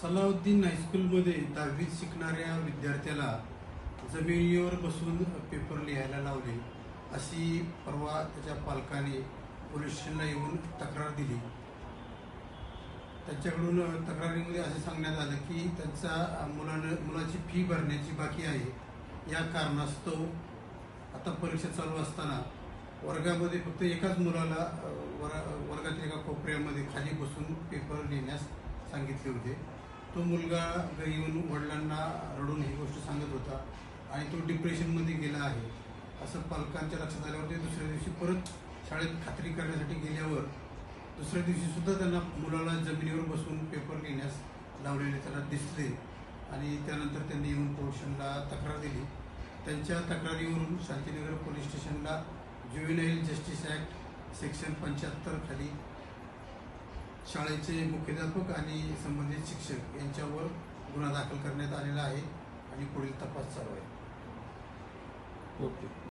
सलाउद्दीन हायस्कूलमध्ये दहावीत शिकणाऱ्या विद्यार्थ्याला जमिनीवर बसून पेपर लिहायला लावले. अशी परवा त्याच्या पालकाने पोलीस स्टेशनला येऊन तक्रार दिली. त्यांच्याकडून तक्रारीमध्ये असे सांगण्यात आलं की त्यांचा मुलानं मुलाची फी भरण्याची बाकी आहे. या कारणास्तव आता परीक्षा चालू असताना वर्गामध्ये फक्त एकाच मुलाला वर वर्गाच्या एका कोपऱ्यामध्ये खाली बसून पेपर लिहिण्यास सांगितले होते. तो मुलगा घरी येऊन वडिलांना रडून ही गोष्ट सांगत होता आणि तो डिप्रेशनमध्ये गेला आहे. असं पालकांच्या लक्षात आल्यावर ते दुसऱ्या दिवशी परत शाळेत खात्री करण्यासाठी गेल्यावर दुसऱ्या दिवशी सुद्धा त्यांना मुलाला जमिनीवर बसून पेपर लिहिण्यास लावलेले त्यांना दिसले आणि त्यानंतर त्यांनी येऊन पोलिशनला तक्रार दिली. त्यांच्या तक्रारीवरून शांतीनगर पोलीस स्टेशनला ज्युएनाईल जस्टिस ॲक्ट सेक्शन पंच्याहत्तर खाली शाळेचे मुख्याध्यापक आणि संबंधित शिक्षक यांच्यावर गुन्हा दाखल करण्यात आलेला आहे आणि पुढील तपास चालू आहे. ओके.